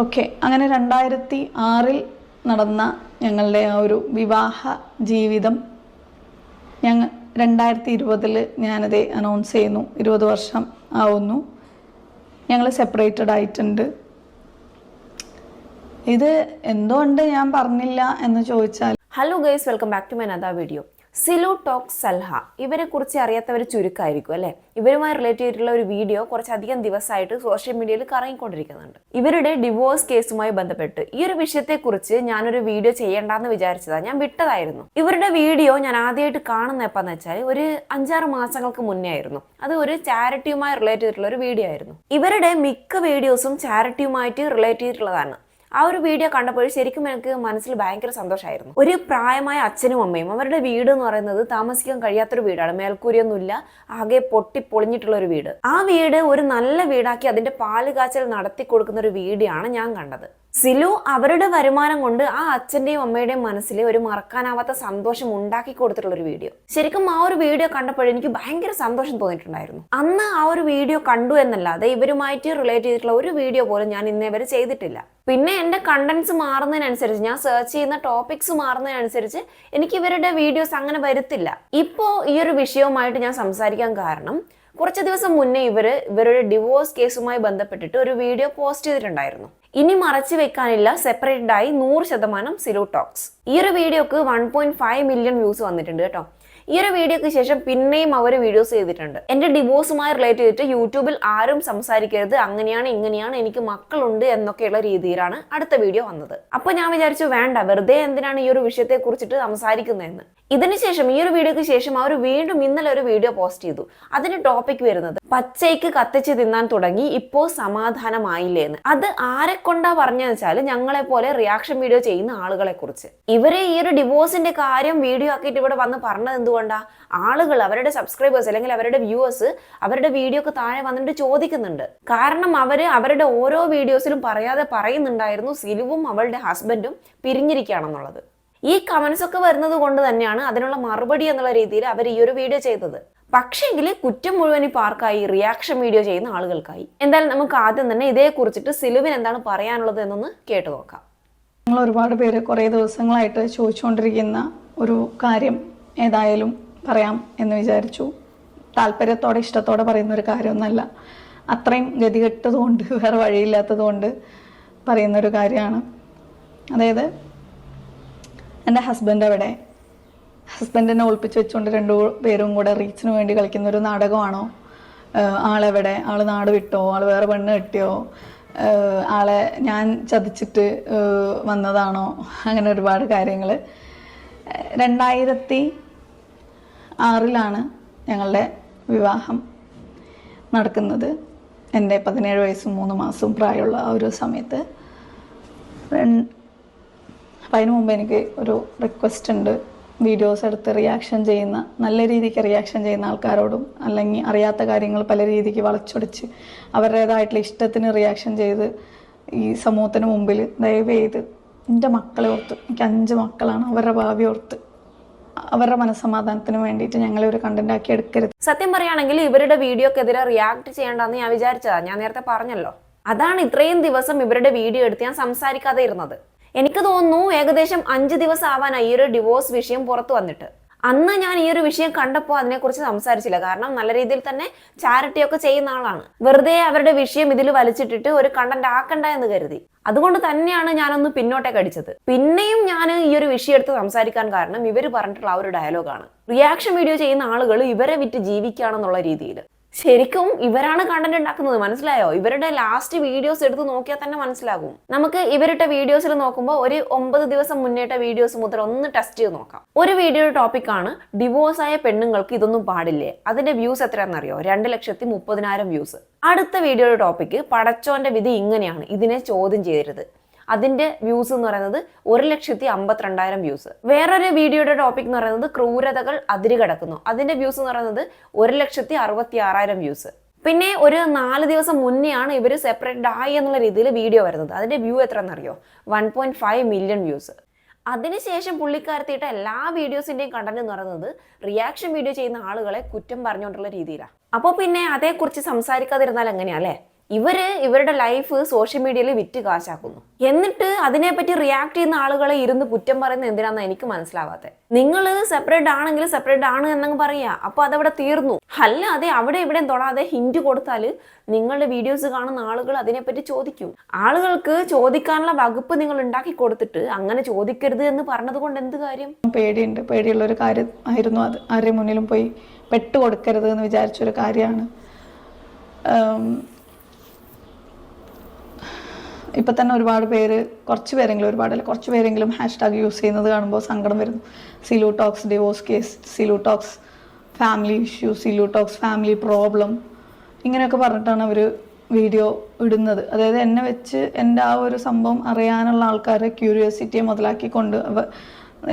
Okay അങ്ങനെ രണ്ടായിരത്തി ആറിൽ നടന്ന ഞങ്ങളുടെ ആ ഒരു വിവാഹ ജീവിതം ഞങ്ങൾ രണ്ടായിരത്തി ഇരുപതിൽ ഞാനത് അനൗൺസ് ചെയ്യുന്നു. ഇരുപത് വർഷം ആവുന്നു. ഞങ്ങൾ സെപ്പറേറ്റഡ് ആയിട്ടുണ്ട്. ഇത് എന്തുകൊണ്ട് ഞാൻ പറഞ്ഞില്ല എന്ന് ചോദിച്ചാൽ hello guys welcome back to my നദാ video Silu talk Salha. ഇവരെ കുറിച്ച് അറിയാത്തവർ ചുരുക്കമായിരിക്കും അല്ലേ? ഇവരുമായി റിലേറ്റ് ചെയ്തിട്ടുള്ള ഒരു വീഡിയോ കുറച്ചധികം ദിവസമായിട്ട് സോഷ്യൽ മീഡിയയിൽ കറങ്ങിക്കൊണ്ടിരിക്കുന്നുണ്ട്. ഇവരുടെ ഡിവോഴ്സ് കേസുമായി ബന്ധപ്പെട്ട്. ഈ ഒരു വിഷയത്തെക്കുറിച്ച് ഞാനൊരു വീഡിയോ ചെയ്യേണ്ടെന്ന് വിചാരിച്ചതാണ് ഞാൻ വിട്ടതായിരുന്നു. ഇവരുടെ വീഡിയോ ഞാൻ ആദ്യമായിട്ട് കാണുന്ന എപ്പോന്ന് വെച്ചാൽ ഒരു അഞ്ചാറ് മാസങ്ങൾക്ക് മുന്നേ ആയിരുന്നു. അത് ഒരു ചാരിറ്റിയുമായി റിലേറ്റ് ചെയ്തിട്ടുള്ള ഒരു വീഡിയോ ആയിരുന്നു. ഇവരുടെ മിക്ക വീഡിയോസും ചാരിറ്റിയുമായിട്ട് റിലേറ്റ് ചെയ്തിട്ടുള്ളതാണ്. ആ ഒരു വീഡിയോ കണ്ടപ്പോൾ ശരിക്കും എനിക്ക് മനസ്സിൽ ഭയങ്കര സന്തോഷമായിരുന്നു ഒരു പ്രായമായ അച്ഛനും അമ്മയും അവരുടെ വീട് എന്ന് പറയുന്നത് താമസിക്കാൻ കഴിയാത്തൊരു വീടാണ്. മേൽക്കൂരിയൊന്നുമില്ല ആകെ പൊട്ടി പൊളിഞ്ഞിട്ടുള്ള ഒരു വീട്. ആ വീട് ഒരു നല്ല വീടാക്കി അതിന്റെ പാൽ കാച്ചൽ നടത്തി കൊടുക്കുന്ന ഒരു വീഡിയോ ആണ് ഞാൻ കണ്ടത്. സിലു അവരുടെ വരുമാനം കൊണ്ട് ആ അച്ഛന്റെയും അമ്മയുടെയും മനസ്സിൽ ഒരു മറക്കാനാവാത്ത സന്തോഷം ഉണ്ടാക്കി കൊടുത്തിട്ടുള്ള ഒരു വീഡിയോ. ശരിക്കും ആ ഒരു വീഡിയോ കണ്ടപ്പോൾ എനിക്ക് ഭയങ്കര സന്തോഷം തോന്നിയിട്ടുണ്ടായിരുന്നു. അന്ന് ആ ഒരു വീഡിയോ കണ്ടു എന്നല്ലാതെ ഇവരുമായിട്ട് റിലേറ്റ് ചെയ്തിട്ടുള്ള ഒരു വീഡിയോ പോലും ഞാൻ ഇന്നേ വരെ ചെയ്തിട്ടില്ല. പിന്നെ എന്റെ കണ്ടൻസ് മാറുന്നതിനനുസരിച്ച് ഞാൻ സെർച്ച് ചെയ്യുന്ന ടോപ്പിക്സ് മാറുന്നതിനനുസരിച്ച് എനിക്ക് ഇവരുടെ വീഡിയോസ് അങ്ങനെ വരുത്തില്ല. ഇപ്പോൾ ഈ ഒരു വിഷയവുമായിട്ട് ഞാൻ സംസാരിക്കാൻ കാരണം കുറച്ച് ദിവസം മുന്നേ ഇവർ ഇവരുടെ ഡിവോഴ്സ് കേസുമായി ബന്ധപ്പെട്ടിട്ട് ഒരു വീഡിയോ പോസ്റ്റ് ചെയ്തിട്ടുണ്ടായിരുന്നു. ഇനി മറച്ചു വെക്കാനില്ല സെപ്പറേറ്റഡ് ആയി നൂറ് ശതമാനം സിലോ ടോക്സ് ഈ ഒരു വീഡിയോക്ക് one point five million views വന്നിട്ടുണ്ട് കേട്ടോ. ഈ ഒരു വീഡിയോക്ക് ശേഷം പിന്നെയും അവർ വീഡിയോസ് ചെയ്തിട്ടുണ്ട്. എന്റെ ഡിവോഴ്സുമായി റിലേറ്റ് ചെയ്തിട്ട് യൂട്യൂബിൽ ആരും സംസാരിക്കരുത് അങ്ങനെയാണ് ഇങ്ങനെയാണ് എനിക്ക് മക്കളുണ്ട് എന്നൊക്കെയുള്ള രീതിയിലാണ് അടുത്ത വീഡിയോ വന്നത്. അപ്പൊ ഞാൻ വിചാരിച്ചു വേണ്ട വെറുതെ എന്തിനാണ് ഈ ഒരു വിഷയത്തെ കുറിച്ചിട്ട് സംസാരിക്കുന്നതെന്ന്? ഇതിനുശേഷം ഈ ഒരു വീഡിയോക്ക് ശേഷം അവർ വീണ്ടും ഇന്നലെ ഒരു വീഡിയോ പോസ്റ്റ് ചെയ്തു. അതിന് ടോപ്പിക് വരുന്നത് പച്ചയ്ക്ക് കത്തിച്ച് തിന്നാൻ തുടങ്ങി ഇപ്പോ സമാധാനമായില്ലേ എന്ന്. അത് ആരെ കൊണ്ടാ പറഞ്ഞെന്ന് വെച്ചാൽ ഞങ്ങളെ പോലെ റിയാക്ഷൻ വീഡിയോ ചെയ്യുന്ന ആളുകളെ കുറിച്ച്. ഇവരെ ഈ ഒരു ഡിവോഴ്സിന്റെ കാര്യം വീഡിയോ ആക്കിയിട്ട് ഇവിടെ വന്ന് പറഞ്ഞത് എന്തുകൊണ്ടാ? ആളുകൾ അവരുടെ സബ്സ്ക്രൈബേഴ്സ് അല്ലെങ്കിൽ അവരുടെ വ്യൂവേഴ്സ് അവരുടെ വീഡിയോക്ക് താഴെ വന്നിട്ട് ചോദിക്കുന്നുണ്ട്. കാരണം അവർ അവരുടെ ഓരോ വീഡിയോസിലും പറയാതെ പറയുന്നുണ്ടായിരുന്നു സിലുവും അവളുടെ ഹസ്ബൻഡും പിരിഞ്ഞിരിക്കുകയാണെന്നുള്ളത്. ഈ കമന്റ്സ് ഒക്കെ വരുന്നത് കൊണ്ട് തന്നെയാണ് അതിനുള്ള മറുപടി എന്നുള്ള രീതിയിൽ അവർ ഈ ഒരു വീഡിയോ ചെയ്തത്. പക്ഷേങ്കിൽ കുറ്റം മുഴുവൻ ഈ പാർക്കായി റിയാക്ഷൻ വീഡിയോ ചെയ്യുന്ന ആളുകൾക്കായി. എന്തായാലും നമുക്ക് ആദ്യം തന്നെ ഇതേ കുറിച്ചിട്ട് സിലുവിന് എന്താണ് പറയാനുള്ളത് എന്നൊന്ന് കേട്ടു നോക്കാം. ഞങ്ങൾ ഒരുപാട് പേര് കുറേ ദിവസങ്ങളായിട്ട് ചോദിച്ചുകൊണ്ടിരിക്കുന്ന ഒരു കാര്യം ഏതായാലും പറയാം എന്ന് വിചാരിച്ചു. താല്പര്യത്തോടെ ഇഷ്ടത്തോടെ പറയുന്ന ഒരു കാര്യമൊന്നല്ല. അത്രയും ഗതികെട്ടതുകൊണ്ട് വേറെ വഴിയില്ലാത്തതുകൊണ്ട് പറയുന്ന ഒരു കാര്യമാണ്. അതായത് എന്റെ ഹസ്ബൻഡ് അവിടെ ഹസ്ബൻഡിനെ ഒളിപ്പിച്ച് വെച്ചുകൊണ്ട് രണ്ടു പേരും കൂടെ റീച്ചിന് വേണ്ടി കളിക്കുന്ന ഒരു നാടകമാണോ? ആളെവിടെ? ആൾ നാട് വിട്ടോ? ആൾ വേറെ പെണ്ണ് കിട്ടിയോ? ആളെ ഞാൻ ചതിച്ചിട്ട് വന്നതാണോ? അങ്ങനെ ഒരുപാട് കാര്യങ്ങൾ രണ്ടായിരത്തി ആറിലാണ് ഞങ്ങളുടെ വിവാഹം നടക്കുന്നത്. എന്റെ പതിനേഴ് വയസ്സും മൂന്ന് മാസവും പ്രായമുള്ള ആ ഒരു സമയത്ത്. രൺ- അപ്പം അതിന് മുമ്പ് എനിക്ക് ഒരു റിക്വസ്റ്റ് ഉണ്ട്. വീഡിയോസ് എടുത്ത് റിയാക്ഷൻ ചെയ്യുന്ന നല്ല രീതിക്ക് റിയാക്ഷൻ ചെയ്യുന്ന ആൾക്കാരോടും അല്ലെങ്കിൽ അറിയാത്ത കാര്യങ്ങൾ പല രീതിക്ക് വളച്ചൊടിച്ച് അവരുടേതായിട്ടുള്ള ഇഷ്ടത്തിന് റിയാക്ഷൻ ചെയ്ത് ഈ സമൂഹത്തിന് മുമ്പിൽ ദയവ് ചെയ്ത് എന്റെ മക്കളെ ഓർത്ത് എനിക്ക് അഞ്ച് മക്കളാണ് അവരുടെ ഭാവി ഓർത്ത് അവരുടെ മനസ്സമാധാനത്തിന് വേണ്ടിയിട്ട് ഞങ്ങളെ ഒരു കണ്ടന്റ് ആക്കി എടുക്കരുത്. സത്യം പറയുകയാണെങ്കിൽ ഇവരുടെ വീഡിയോക്കെതിരെ റിയാക്ട് ചെയ്യേണ്ടെന്ന് ഞാൻ വിചാരിച്ചതാ. ഞാൻ നേരത്തെ പറഞ്ഞല്ലോ. അതാണ് ഇത്രയും ദിവസം ഇവരുടെ വീഡിയോ എടുത്ത് ഞാൻ സംസാരിക്കാതെ ഇരുന്നത്. എനിക്ക് തോന്നുന്നു ഏകദേശം അഞ്ച് ദിവസം ആവാനായി ഈ ഒരു ഡിവോഴ്സ് വിഷയം പുറത്തു വന്നിട്ട്. അന്ന് ഞാൻ ഈ ഒരു വിഷയം കണ്ടപ്പോൾ അതിനെക്കുറിച്ച് സംസാരിച്ചില്ല. കാരണം നല്ല രീതിയിൽ തന്നെ ചാരിറ്റി ഒക്കെ ചെയ്യുന്ന ആളാണ്. വെറുതെ അവരുടെ വിഷയം ഇതിൽ വലിച്ചിട്ടിട്ട് ഒരു കണ്ടന്റ് ആക്കണ്ട എന്ന് കരുതി. അതുകൊണ്ട് തന്നെയാണ് ഞാനൊന്ന് പിന്നോട്ടേക്ക് അടിച്ചത്. പിന്നെയും ഞാൻ ഈ ഒരു വിഷയം എടുത്ത് സംസാരിക്കാൻ കാരണം ഇവർ പറഞ്ഞിട്ടുള്ള ആ ഒരു ഡയലോഗാണ് റിയാക്ഷൻ വീഡിയോ ചെയ്യുന്ന ആളുകൾ ഇവരെ വിറ്റ് ജീവിക്കുകയാണെന്നുള്ള രീതിയിൽ ശരിക്കും ഇവരാണ് കണ്ടന്റ് ഉണ്ടാക്കുന്നത് മനസ്സിലായോ? ഇവരുടെ ലാസ്റ്റ് വീഡിയോസ് എടുത്ത് നോക്കിയാൽ തന്നെ മനസ്സിലാകും. നമുക്ക് ഇവരുടെ വീഡിയോസിൽ നോക്കുമ്പോൾ ഒരു ഒമ്പത് ദിവസം മുന്നേറ്റ വീഡിയോസ് മുതൽ ഒന്ന് ടെസ്റ്റ് ചെയ്ത് നോക്കാം. ഒരു വീഡിയോയുടെ ടോപ്പിക്കാണ് ഡിവോഴ്സ് ആയ പെണ്ണുങ്ങൾക്ക് ഇതൊന്നും പാടില്ലേ? അതിന്റെ വ്യൂസ് എത്രയാണെന്നറിയോ? രണ്ട് ലക്ഷത്തി മുപ്പതിനായിരം വ്യൂസ് അടുത്ത വീഡിയോയുടെ ടോപ്പിക്ക് പടച്ചോന്റെ വിധി ഇങ്ങനെയാണ്. ഇതിനെ ചോദ്യം ചെയ്യരുത്. അതിന്റെ വ്യൂസ് എന്ന് പറയുന്നത് ഒരു ലക്ഷത്തി അമ്പത്തിരണ്ടായിരം വ്യൂസ് വേറൊരു വീഡിയോയുടെ ടോപ്പിക് എന്ന് പറയുന്നത് ക്രൂരതകൾ അതിരുകടക്കുന്നു അതിന്റെ വ്യൂസ് എന്ന് പറയുന്നത് ഒരു ലക്ഷത്തി അറുപത്തി ആറായിരം വ്യൂസ് പിന്നെ ഒരു നാല് ദിവസം മുന്നെയാണ് ഇവർ സെപ്പറേറ്റ് ആയി എന്നുള്ള രീതിയിൽ വീഡിയോ വരുന്നത്. അതിന്റെ വ്യൂ എത്ര എന്നറിയോ one point five million views അതിനുശേഷം പുള്ളിക്കാരത്തിയിട്ട എല്ലാ വീഡിയോസിന്റെയും കണ്ടന്റ് എന്ന് പറയുന്നത് റിയാക്ഷൻ വീഡിയോ ചെയ്യുന്ന ആളുകളെ കുറ്റം പറഞ്ഞുകൊണ്ടുള്ള രീതിയിലാണ് അപ്പോൾ പിന്നെ അതേക്കുറിച്ച് സംസാരിക്കാതിരുന്നാൽ എങ്ങനെയാ അല്ലേ? ഇവർ ഇവരുടെ ലൈഫ് സോഷ്യൽ മീഡിയയിൽ വിറ്റ് കാശാക്കുന്നു. എന്നിട്ട് അതിനെപ്പറ്റി റിയാക്ട് ചെയ്യുന്ന ആളുകളെ ഇരുന്ന് കുറ്റം പറയുന്നത് എന്തിനാന്ന് എനിക്ക് മനസ്സിലാവാത്തെ. നിങ്ങൾ സെപ്പറേറ്റ് ആണെങ്കിൽ സെപ്പറേറ്റ് ആണ് എന്നങ്ങ് പറയാ. അപ്പൊ അതവിടെ തീർന്നു. അല്ലാതെ അവിടെ ഇവിടെയും തൊടാതെ ഹിന്റ് കൊടുത്താൽ നിങ്ങളുടെ വീഡിയോസ് കാണുന്ന ആളുകൾ അതിനെപ്പറ്റി ചോദിക്കും. ആളുകൾക്ക് ചോദിക്കാനുള്ള വകുപ്പ് നിങ്ങൾ ഉണ്ടാക്കി കൊടുത്തിട്ട് അങ്ങനെ ചോദിക്കരുത് എന്ന് പറഞ്ഞത് കൊണ്ട് എന്ത് കാര്യം? പേടിയുണ്ട്. പേടിയുള്ള ഒരു കാര്യം ആയിരുന്നു അത്. ആരുടെ മുന്നിലും പോയി പെട്ട് കൊടുക്കരുത് എന്ന് വിചാരിച്ചൊരു കാര്യമാണ്. ഇപ്പം തന്നെ ഒരുപാട് പേര് കുറച്ച് പേരെങ്കിലും ഒരുപാട് അല്ല കുറച്ച് പേരെങ്കിലും ഹാഷ് ടാഗ് യൂസ് ചെയ്യുന്നത് കാണുമ്പോൾ സങ്കടം വരുന്നു. Silu talks divorce case Silu talks family issue Silu talks family problem ഇങ്ങനെയൊക്കെ പറഞ്ഞിട്ടാണ് അവർ വീഡിയോ ഇടുന്നത്. അതായത് എന്നെ വെച്ച് എന്റെ ആ ഒരു സംഭവം അറിയാനുള്ള ആൾക്കാരെ ക്യൂരിയോസിറ്റിയെ മുതലാക്കിക്കൊണ്ട്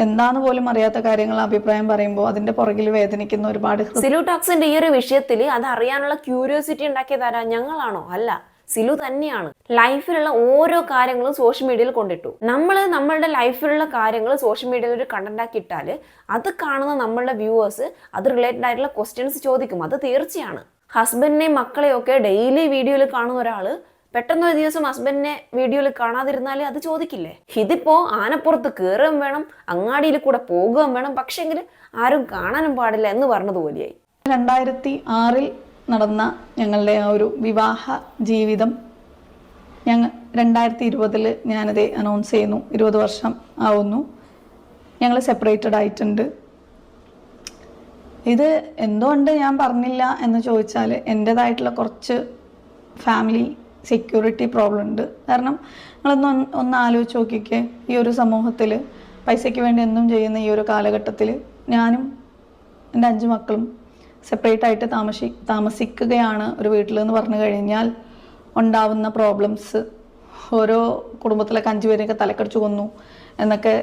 എന്താന്ന് പോലും അറിയാത്ത കാര്യങ്ങൾ അഭിപ്രായം പറയുമ്പോൾ അതിന്റെ പുറകിൽ വേദനിക്കുന്ന ഒരുപാട് സിലൂടോക്സിന്റെ സിലു ഈ ഒരു വിഷയത്തിൽ അത് അറിയാനുള്ള ക്യൂരിയോസിറ്റി ഉണ്ടാക്കിയതാരാ ഞങ്ങളാണോ? അല്ല. സിലു തന്നെയാണ്. ലൈഫിലുള്ള ഓരോ കാര്യങ്ങളും സോഷ്യൽ മീഡിയയിൽ കൊണ്ടിട്ടു. നമ്മൾ നമ്മളുടെ ലൈഫിലുള്ള കാര്യങ്ങൾ സോഷ്യൽ മീഡിയയിൽ ഒരു കണ്ടന്റ് ആക്കി ഇട്ടാൽ അത് കാണുന്ന നമ്മളുടെ വ്യൂവേഴ്സ് അത് റിലേറ്റഡ് ആയിട്ടുള്ള ക്വസ്റ്റ്യൻസ് ചോദിക്കും. അത് തീർച്ചയാണ്. ഹസ്ബൻഡിനെയും മക്കളെയും ഒക്കെ ഡെയിലി വീഡിയോയിൽ കാണുന്ന ഒരാൾ പെട്ടെന്ന് ഒരു ദിവസം ഹസ്ബൻഡിനെ വീഡിയോയിൽ കാണാതിരുന്നാൽ അത് ചോദിക്കില്ലേ? ഇതിപ്പോ ആനപ്പുറത്ത് കയറുകയും വേണം അങ്ങാടിയിൽ കൂടെ പോകുകയും വേണം. പക്ഷെങ്കിൽ ആരും കാണാനും പാടില്ല എന്ന് പറഞ്ഞതുപോലെയായി. രണ്ടായിരത്തി ആറിൽ നടന്ന ഞങ്ങളുടെ ആ ഒരു വിവാഹ ജീവിതം ഞങ്ങൾ രണ്ടായിരത്തി ഇരുപതിൽ ഞാനത് അനൗൺസ് ചെയ്യുന്നു. ഇരുപത് വർഷം ആവുന്നു. ഞങ്ങൾ സെപ്പറേറ്റഡ് ആയിട്ടുണ്ട്. ഇത് എന്തുകൊണ്ട് ഞാൻ പറഞ്ഞില്ല എന്ന് ചോദിച്ചാൽ എന്റെതായിട്ടുള്ള കുറച്ച് ഫാമിലി സെക്യൂരിറ്റി പ്രോബ്ലം ഉണ്ട്. കാരണം നിങ്ങളൊന്ന് ഒന്ന് ആലോചിച്ച് നോക്കിക്കേ. ഈ ഒരു സമൂഹത്തിൽ പൈസയ്ക്ക് വേണ്ടി എന്തും ചെയ്യുന്ന ഈ ഒരു കാലഘട്ടത്തിൽ ഞാനും എന്റെ അഞ്ച് മക്കളും സെപ്പറേറ്റ് ആയിട്ട് താമസി താമസിക്കുകയാണ് ഒരു വീട്ടിൽ എന്ന് പറഞ്ഞു കഴിഞ്ഞാൽ ഉണ്ടാവുന്ന പ്രോബ്ലംസ് ഓരോ കുടുംബത്തിലൊക്കെ അഞ്ച് പേരെയൊക്കെ തലക്കടിച്ചു കൊന്നു എന്നൊക്കെ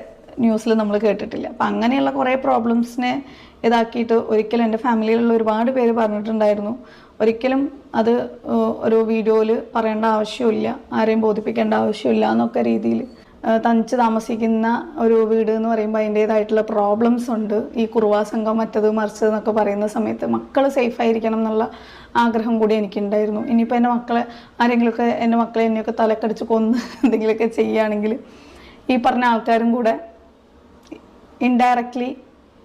ന്യൂസിൽ നമ്മൾ കേട്ടിട്ടില്ല. അപ്പം അങ്ങനെയുള്ള കുറേ പ്രോബ്ലംസിനെ ഇതാക്കിയിട്ട് ഒരിക്കലും എന്റെ ഫാമിലിയിലുള്ള ഒരുപാട് പേര് പറഞ്ഞിട്ടുണ്ടായിരുന്നു. ഒരിക്കലും അത് ഒരു വീഡിയോയിൽ പറയേണ്ട ആവശ്യമില്ല ആരെയും ബോധിപ്പിക്കേണ്ട ആവശ്യമില്ല എന്നൊക്കെ രീതിയിൽ തനിച്ച് താമസിക്കുന്ന ഒരു വീട് എന്ന് പറയുമ്പോൾ അതിന്റേതായിട്ടുള്ള പ്രോബ്ലംസ് ഉണ്ട്. ഈ കുറുവാ സംഘം മറ്റത് മറിച്ചത് എന്നൊക്കെ പറയുന്ന സമയത്ത് മക്കൾ സേഫ് ആയിരിക്കണം എന്നുള്ള ആഗ്രഹം കൂടി എനിക്കുണ്ടായിരുന്നു. ഇനിയിപ്പോൾ എന്റെ മക്കളെ ആരെങ്കിലുമൊക്കെ എന്റെ മക്കളെ എന്നെയൊക്കെ തലക്കടിച്ച് കൊന്ന് എന്തെങ്കിലുമൊക്കെ ചെയ്യുകയാണെങ്കിൽ ഈ പറഞ്ഞ ആൾക്കാരും കൂടെ ഇൻഡയറക്ട്ലി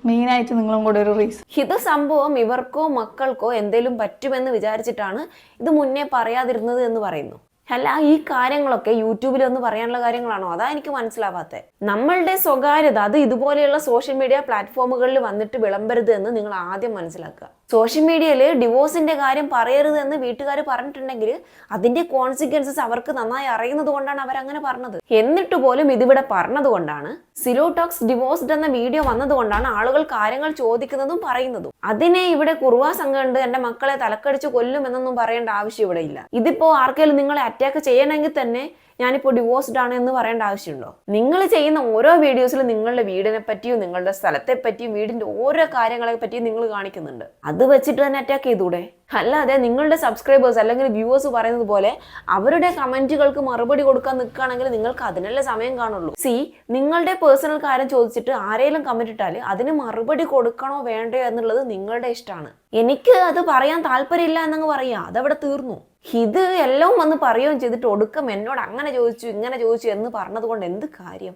മെയിനായിട്ട് നിങ്ങളും കൂടെ ഒരു റീസൺ ഇത് സംഭവം ഇവർക്കോ മക്കൾക്കോ എന്തേലും പറ്റുമെന്ന് വിചാരിച്ചിട്ടാണ് ഇത് മുന്നേ പറയാതിരുന്നത് എന്ന് പറയുന്നു. അല്ല ഈ കാര്യങ്ങളൊക്കെ യൂട്യൂബിൽ ഒന്ന് പറയാനുള്ള കാര്യങ്ങളാണോ? അതാ എനിക്ക് മനസ്സിലാവാത്തത് നമ്മളുടെ സ്വകാര്യത അത് ഇതുപോലെയുള്ള സോഷ്യൽ മീഡിയ പ്ലാറ്റ്ഫോമുകളിൽ വന്നിട്ട് വിളമ്പരുത് എന്ന് നിങ്ങൾ ആദ്യം മനസ്സിലാക്കുക. സോഷ്യൽ മീഡിയയിൽ ഡിവോഴ്സിന്റെ കാര്യം പറയരുത് എന്ന് വീട്ടുകാർ പറഞ്ഞിട്ടുണ്ടെങ്കിൽ അതിന്റെ കോൺസിക്വൻസസ് അവർക്ക് നന്നായി അറിയുന്നത് കൊണ്ടാണ് അവരങ്ങനെ പറഞ്ഞത്. എന്നിട്ട് പോലും ഇതിവിടെ പറഞ്ഞതുകൊണ്ടാണ് സിലോടോക്സ് ഡിവോഴ്സ്ഡ് എന്ന വീഡിയോ വന്നതുകൊണ്ടാണ് ആളുകൾ കാര്യങ്ങൾ ചോദിക്കുന്നതും പറയുന്നതും. അതിനെ ഇവിടെ കുറുവാ സംഘം ഉണ്ട് എന്റെ മക്കളെ തലക്കടിച്ച് കൊല്ലും എന്നൊന്നും പറയേണ്ട ആവശ്യം ഇവിടെ ഇല്ല. ഇതിപ്പോ ആർക്കെങ്കിലും നിങ്ങളെ അറ്റാക്ക് ചെയ്യണമെങ്കിൽ തന്നെ ഞാനിപ്പോൾ ഡിവോഴ്സ്ഡ് ആണ് എന്ന് പറയേണ്ട ആവശ്യമുണ്ടോ? നിങ്ങൾ ചെയ്യുന്ന ഓരോ വീഡിയോസിലും നിങ്ങളുടെ വീടിനെ പറ്റിയും നിങ്ങളുടെ സ്ഥലത്തെ പറ്റിയും വീടിന്റെ ഓരോ കാര്യങ്ങളെ പറ്റിയും നിങ്ങൾ കാണിക്കുന്നുണ്ട്. അത് വെച്ചിട്ട് തന്നെ അറ്റാക്ക് ചെയ്തൂടെ? അല്ലാതെ നിങ്ങളുടെ സബ്സ്ക്രൈബേഴ്സ് അല്ലെങ്കിൽ വ്യൂവേഴ്സ് പറയുന്നത് പോലെ അവരുടെ കമന്റുകൾക്ക് മറുപടി കൊടുക്കാൻ നിൽക്കുകയാണെങ്കിൽ നിങ്ങൾക്ക് അതിനല്ലേ സമയം കാണുള്ളൂ. സി നിങ്ങളുടെ പേഴ്സണൽ കാര്യം ചോദിച്ചിട്ട് ആരെങ്കിലും കമന്റ് ഇട്ടാൽ അതിന് മറുപടി കൊടുക്കണോ വേണ്ടയോ എന്നുള്ളത് നിങ്ങളുടെ ഇഷ്ടമാണ്. എനിക്ക് അത് പറയാൻ താല്പര്യമില്ല എന്നങ്ങ് പറയാ. അതവിടെ തീർന്നു. ഇത് എല്ലാം വന്ന് പറയുകയും ചെയ്തിട്ട് ഒടുക്കം എന്നോട് അങ്ങനെ ചോദിച്ചു ഇങ്ങനെ ചോദിച്ചു എന്ന് പറഞ്ഞത് കൊണ്ട് എന്ത് കാര്യം?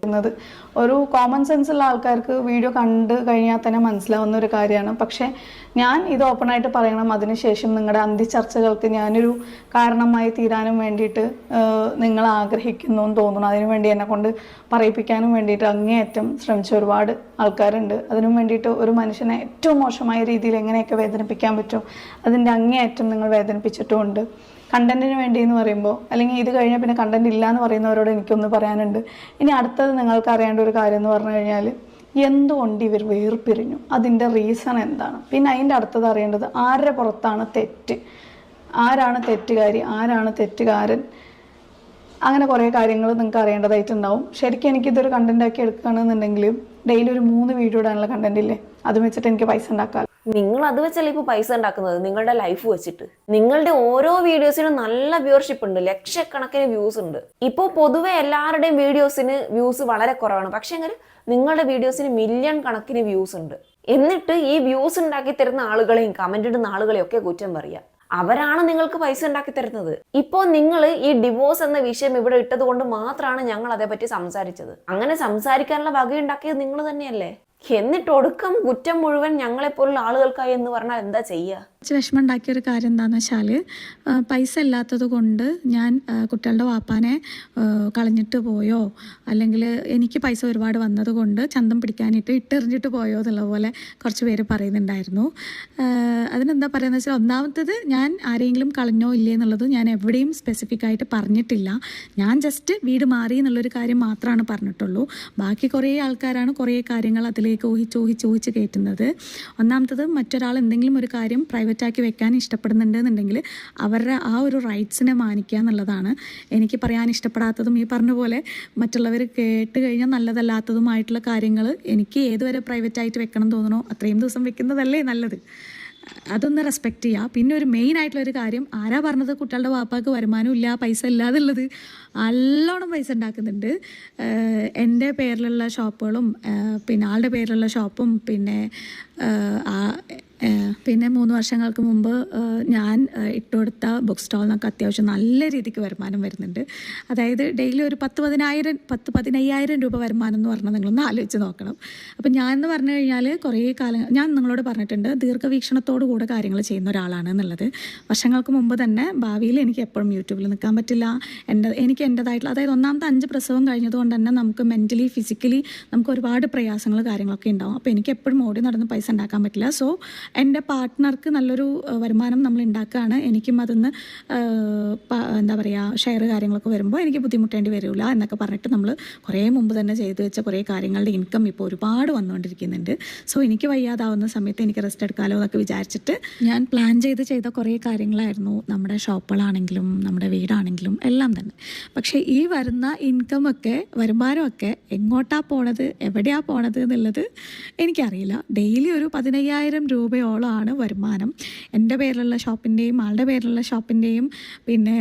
ഒരു കോമൺ സെൻസ് ഉള്ള ആൾക്കാർക്ക് വീഡിയോ കണ്ട് കഴിഞ്ഞാൽ തന്നെ മനസ്സിലാവുന്ന ഒരു കാര്യമാണ്. പക്ഷേ ഞാൻ ഇത് ഓപ്പണായിട്ട് പറയണം. അതിനുശേഷം നിങ്ങളുടെ അന്ത്യചർച്ചകൾക്ക് ഞാനൊരു കാരണമായി തീരാനും വേണ്ടിയിട്ട് നിങ്ങൾ ആഗ്രഹിക്കുന്നു എന്ന് തോന്നുന്നു. അതിനു വേണ്ടി എന്നെ കൊണ്ട് പറയിപ്പിക്കാനും വേണ്ടിയിട്ട് അങ്ങേയറ്റം ശ്രമിച്ച ഒരുപാട് ആൾക്കാരുണ്ട്. അതിനു വേണ്ടിയിട്ട് ഒരു മനുഷ്യനെ ഏറ്റവും മോശമായ രീതിയിൽ എങ്ങനെയൊക്കെ വേദനിപ്പിക്കാൻ പറ്റും? അതിന്റെ അങ്ങേയറ്റം നിങ്ങൾ വേദനിപ്പിച്ചിട്ടുമുണ്ട്. കണ്ടന്റിന് വേണ്ടി എന്ന് പറയുമ്പോൾ അല്ലെങ്കിൽ ഇത് കഴിഞ്ഞാൽ പിന്നെ കണ്ടന്റ് ഇല്ല എന്ന് പറയുന്നവരോട് എനിക്കൊന്ന് പറയാനുണ്ട്. ഇനി അടുത്തത് നിങ്ങൾക്ക് അറിയേണ്ട ഒരു കാര്യം എന്ന് പറഞ്ഞു കഴിഞ്ഞാൽ എന്തുകൊണ്ട് ഇവർ വേർപിരിഞ്ഞു? അതിന്റെ റീസൺ എന്താണ്? പിന്നെ അതിന്റെ അടുത്തത് അറിയേണ്ടത് ആരുടെ പുറത്താണ് തെറ്റ്? ആരാണ് തെറ്റുകാരി? ആരാണ് തെറ്റുകാരൻ? അങ്ങനെ കുറേ കാര്യങ്ങൾ നിങ്ങൾക്ക് അറിയേണ്ടതായിട്ടുണ്ടാവും. ശരിക്കും എനിക്കിതൊരു കണ്ടന്റ് ആക്കി എടുക്കുകയാണെന്നുണ്ടെങ്കിൽ ഡെയിലി ഒരു മൂന്ന് വീഡിയോ ഇടാനുള്ള കണ്ടന്റ് ഇല്ലേ? അതും വെച്ചിട്ട് എനിക്ക് പൈസ ഉണ്ടാക്കാം നിങ്ങൾ അത് വെച്ചല്ല ഇപ്പൊ പൈസ ഉണ്ടാക്കുന്നത്? നിങ്ങളുടെ ലൈഫ് വെച്ചിട്ട്. നിങ്ങളുടെ ഓരോ വീഡിയോസിനും നല്ല വ്യൂവർഷിപ്പ് ഉണ്ട്. ലക്ഷക്കണക്കിന് വ്യൂസ് ഉണ്ട്. ഇപ്പോൾ പൊതുവെ എല്ലാവരുടെയും വീഡിയോസിന് വ്യൂസ് വളരെ കുറവാണ്. പക്ഷേ എങ്കിൽ നിങ്ങളുടെ വീഡിയോസിന് മില്യൺ കണക്കിന് വ്യൂസ് ഉണ്ട്. എന്നിട്ട് ഈ വ്യൂസ് ഉണ്ടാക്കി തരുന്ന ആളുകളെയും കമന്റ് ഇടുന്ന ആളുകളെയും ഒക്കെ കുറ്റം പറയുക അവരാണ് നിങ്ങൾക്ക് പൈസ ഉണ്ടാക്കി തരുന്നത്. ഇപ്പോൾ നിങ്ങൾ ഈ ഡിവോഴ്സ് എന്ന വിഷയം ഇവിടെ ഇട്ടത് കൊണ്ട് മാത്രമാണ് ഞങ്ങൾ അതേപറ്റി സംസാരിച്ചത്. അങ്ങനെ സംസാരിക്കാനുള്ള വകയുണ്ടാക്കിയത് നിങ്ങൾ തന്നെയല്ലേ? എന്നിട്ട് ഒടുക്കം കുറ്റം മുഴുവൻ ഞങ്ങളെപ്പോലുള്ള ആളുകൾക്കായി എന്ന് പറഞ്ഞാൽ എന്താ ചെയ്യുക കുറച്ച് വിഷമം ഉണ്ടാക്കിയ ഒരു കാര്യം എന്താണെന്ന് വെച്ചാൽ പൈസ ഇല്ലാത്തത് കൊണ്ട് ഞാൻ കുട്ടികളുടെ വാപ്പാനെ കളഞ്ഞിട്ട് പോയോ? അല്ലെങ്കിൽ എനിക്ക് പൈസ ഒരുപാട് വന്നത് കൊണ്ട് ചന്തം പിടിക്കാനിട്ട് ഇട്ടെറിഞ്ഞിട്ട് പോയോ എന്നുള്ള പോലെ കുറച്ച് പേര് പറയുന്നുണ്ടായിരുന്നു. അതിനെന്താ പറയുന്നത് വെച്ചാൽ ഒന്നാമത്തത് ഞാൻ ആരെങ്കിലും കളഞ്ഞോ ഇല്ലേ എന്നുള്ളത് ഞാൻ എവിടെയും സ്പെസിഫിക് ആയിട്ട് പറഞ്ഞിട്ടില്ല. ഞാൻ ജസ്റ്റ് വീട് മാറി എന്നുള്ളൊരു കാര്യം മാത്രമാണ് പറഞ്ഞിട്ടുള്ളൂ. ബാക്കി കുറേ ആൾക്കാരാണ് കുറേ കാര്യങ്ങൾ അതിലേക്ക് ഊഹിച്ച് ഊഹിച്ച് ഊഹിച്ച് കയറ്റുന്നത് ഒന്നാമത്തത് മറ്റൊരാൾ എന്തെങ്കിലും ഒരു കാര്യം പ്രൈവറ്റ് ആക്കി വെക്കാൻ ഇഷ്ടപ്പെടുന്നുണ്ട് എന്നുണ്ടെങ്കിൽ അവരുടെ ആ ഒരു റൈറ്റ്സിനെ മാനിക്കുക എന്നുള്ളതാണ് എനിക്ക് പറയാൻ ഇഷ്ടപ്പെടാത്തതും ഈ പറഞ്ഞ പോലെ മറ്റുള്ളവർ കേട്ട് കഴിഞ്ഞാൽ നല്ലതല്ലാത്തതുമായിട്ടുള്ള കാര്യങ്ങൾ എനിക്ക് ഏതുവരെ പ്രൈവറ്റ് ആയിട്ട് വെക്കണം തോന്നണോ അത്രയും ദിവസം വെക്കുന്നതല്ലേ നല്ലത്. അതൊന്ന് റെസ്പെക്റ്റ് ചെയ്യുക. പിന്നെ ഒരു മെയിൻ ആയിട്ടുള്ള ഒരു കാര്യം ആരാ പറഞ്ഞത് കുട്ടികളുടെ വാപ്പാക്ക് വരുമാനം ഇല്ല പൈസ ഇല്ലാതുള്ളത് നല്ലോണം പൈസ ഉണ്ടാക്കുന്നുണ്ട്. എന്റെ പേരിലുള്ള ഷോപ്പുകളും പിന്നെ ആളുടെ പേരിലുള്ള ഷോപ്പും പിന്നെ പിന്നെ മൂന്ന് വർഷങ്ങൾക്ക് മുമ്പ് ഞാൻ ഇട്ടുകൊടുത്ത ബുക്ക് സ്റ്റാളിനൊക്കെ അത്യാവശ്യം നല്ല രീതിക്ക് വരുമാനം വരുന്നുണ്ട്. അതായത് ഡെയിലി ഒരു പത്ത് പതിനായിരം പത്ത് പതിനയ്യായിരം രൂപ വരുമാനം എന്ന് പറഞ്ഞാൽ നിങ്ങളൊന്ന് ആലോചിച്ച് നോക്കണം. അപ്പം ഞാൻ എന്ന് പറഞ്ഞു കഴിഞ്ഞാൽ കുറേ കാലം ഞാൻ നിങ്ങളോട് പറഞ്ഞിട്ടുണ്ട് ദീർഘവീക്ഷണത്തോടു കൂടെ കാര്യങ്ങൾ ചെയ്യുന്ന ഒരാളാണ് എന്നുള്ളത്. വർഷങ്ങൾക്ക് മുമ്പ് തന്നെ ഭാവിയിൽ എനിക്ക് എപ്പോഴും യൂട്യൂബിൽ നിൽക്കാൻ പറ്റില്ല. എന്റെ എനിക്ക് എന്റെതായിട്ടുള്ള അതായത് ഒന്നാമത്തെ അഞ്ച് പ്രസവം കഴിഞ്ഞതുകൊണ്ട് തന്നെ നമുക്ക് മെന്റലി ഫിസിക്കലി നമുക്ക് ഒരുപാട് പ്രയാസങ്ങൾ കാര്യങ്ങളൊക്കെ ഉണ്ടാവും. അപ്പോൾ എനിക്ക് എപ്പോഴും ഓടി നടന്ന് പൈസ ഉണ്ടാക്കാൻ പറ്റില്ല. സോ എന്റെ പാർട്ട്ണർക്ക് നല്ലൊരു വരുമാനം നമ്മൾ ഉണ്ടാക്കുകയാണ്. എനിക്കും അതൊന്ന് എന്താ പറയുക ഷെയർ കാര്യങ്ങളൊക്കെ വരുമ്പോൾ എനിക്ക് ബുദ്ധിമുട്ടേണ്ടി വരില്ല എന്നൊക്കെ പറഞ്ഞിട്ട് നമ്മൾ കുറേ മുമ്പ് തന്നെ ചെയ്തു വെച്ച കുറേ കാര്യങ്ങളുടെ ഇൻകം ഇപ്പോൾ ഒരുപാട് വന്നുകൊണ്ടിരിക്കുന്നുണ്ട്. സോ എനിക്ക് വയ്യാതാവുന്ന സമയത്ത് എനിക്ക് റെസ്റ്റ് എടുക്കാമല്ലോ എന്നൊക്കെ വിചാരിച്ചിട്ട് ഞാൻ പ്ലാൻ ചെയ്ത് ചെയ്ത കുറേ കാര്യങ്ങളായിരുന്നു. നമ്മുടെ ഷോപ്പുകളാണെങ്കിലും നമ്മുടെ വീടാണെങ്കിലും എല്ലാം തന്നെ. പക്ഷേ ഈ വരുന്ന ഇൻകമൊക്കെ വരുമാനമൊക്കെ എങ്ങോട്ടാണ് പോണത് എവിടെയാണ് പോണത് എന്നുള്ളത് എനിക്കറിയില്ല. ഡെയിലി ഒരു പതിനയ്യായിരം രൂപയോളമാണ് വരുമാനം. എന്റെ പേരിലുള്ള ഷോപ്പിന്റെയും ആളുടെ പേരിലുള്ള ഷോപ്പിന്റെയും പിന്നെ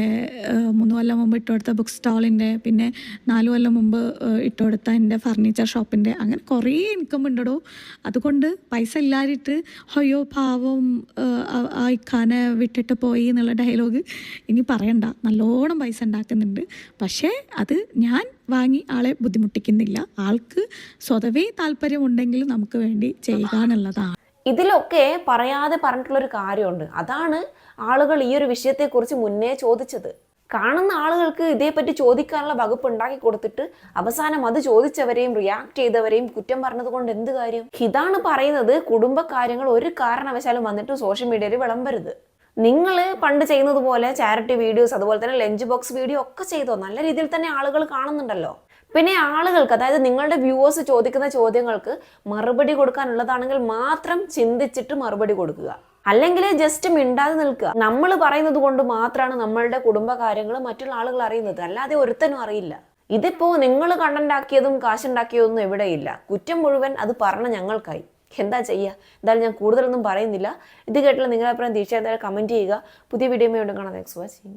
മൂന്ന് കൊല്ലം മുമ്പ് ഇട്ടുകൊടുത്ത ബുക്ക് സ്റ്റാളിന്റെ പിന്നെ നാല് കൊല്ലം മുമ്പ് ഇട്ടുകൊടുത്ത എന്റെ ഫർണിച്ചർ ഷോപ്പിന്റെ അങ്ങനെ കുറേ ഇൻകം ഉണ്ടടോ. അതുകൊണ്ട് പൈസ ഇല്ലാതിട്ട് അയ്യോ പാവം ആ- വിട്ടിട്ട് പോയി എന്നുള്ള ഡയലോഗ് ഇനി പറയണ്ട. നല്ലോണം പൈസ ഉണ്ടാക്കുന്നുണ്ട്. പക്ഷേ അത് ഞാൻ വാങ്ങി ആളെ ബുദ്ധിമുട്ടിക്കുന്നില്ല. ആൾക്ക് സ്വതവേ താല്പര്യമുണ്ടെങ്കിൽ നമുക്ക് വേണ്ടി ചെയ്യുക എന്നുള്ളതാണ്. ഇതിലൊക്കെ പറയാതെ പറഞ്ഞിട്ടുള്ളൊരു കാര്യമുണ്ട്. അതാണ് ആളുകൾ ഈ ഒരു വിഷയത്തെക്കുറിച്ച് മുന്നേ ചോദിച്ചത്. കാണുന്ന ആളുകൾക്ക് ഇതേപ്പറ്റി ചോദിക്കാനുള്ള വകുപ്പ് ഉണ്ടാക്കി കൊടുത്തിട്ട് അവസാനം അത് ചോദിച്ചവരെയും റിയാക്ട് ചെയ്തവരെയും കുറ്റം പറഞ്ഞത് കൊണ്ട് എന്ത് കാര്യം? ഇതാണ് പറയുന്നത് കുടുംബകാര്യങ്ങൾ ഒരു കാരണവശാലും വന്നിട്ട് സോഷ്യൽ മീഡിയയിൽ വിളമ്പരുത്. നിങ്ങൾ പണ്ട് ചെയ്യുന്നത് പോലെ ചാരിറ്റി വീഡിയോസ് അതുപോലെ തന്നെ ലഞ്ച് ബോക്സ് വീഡിയോ ഒക്കെ ചെയ്തോ? നല്ല രീതിയിൽ തന്നെ ആളുകൾ കാണുന്നുണ്ടല്ലോ. പിന്നെ ആളുകൾക്ക് അതായത് നിങ്ങളുടെ വ്യൂവേഴ്സ് ചോദിക്കുന്ന ചോദ്യങ്ങൾക്ക് മറുപടി കൊടുക്കാനുള്ളതാണെങ്കിൽ മാത്രം ചിന്തിച്ചിട്ട് മറുപടി കൊടുക്കുക. അല്ലെങ്കിൽ ജസ്റ്റ് മിണ്ടാതെ നിൽക്കുക. നമ്മൾ പറയുന്നത് കൊണ്ട് മാത്രമാണ് നമ്മളുടെ കുടുംബകാര്യങ്ങൾ മറ്റുള്ള ആളുകൾ അറിയുന്നത്. അല്ലാതെ ഒരുത്തനും അറിയില്ല. ഇതിപ്പോ നിങ്ങൾ കണ്ടന്റാക്കിയതും കാശുണ്ടാക്കിയതൊന്നും എവിടെയില്ല കുറ്റം മുഴുവൻ അത് പറഞ്ഞ ഞങ്ങൾക്കായി. എന്താ ചെയ്യുക എന്തായാലും ഞാൻ കൂടുതലൊന്നും പറയുന്നില്ല. ഇത് കേട്ടില്ല നിങ്ങളുടെ അഭിപ്രായം തീർച്ചയായും കമന്റ് ചെയ്യുക. പുതിയ വീഡിയോ കാണാം. Thanks watching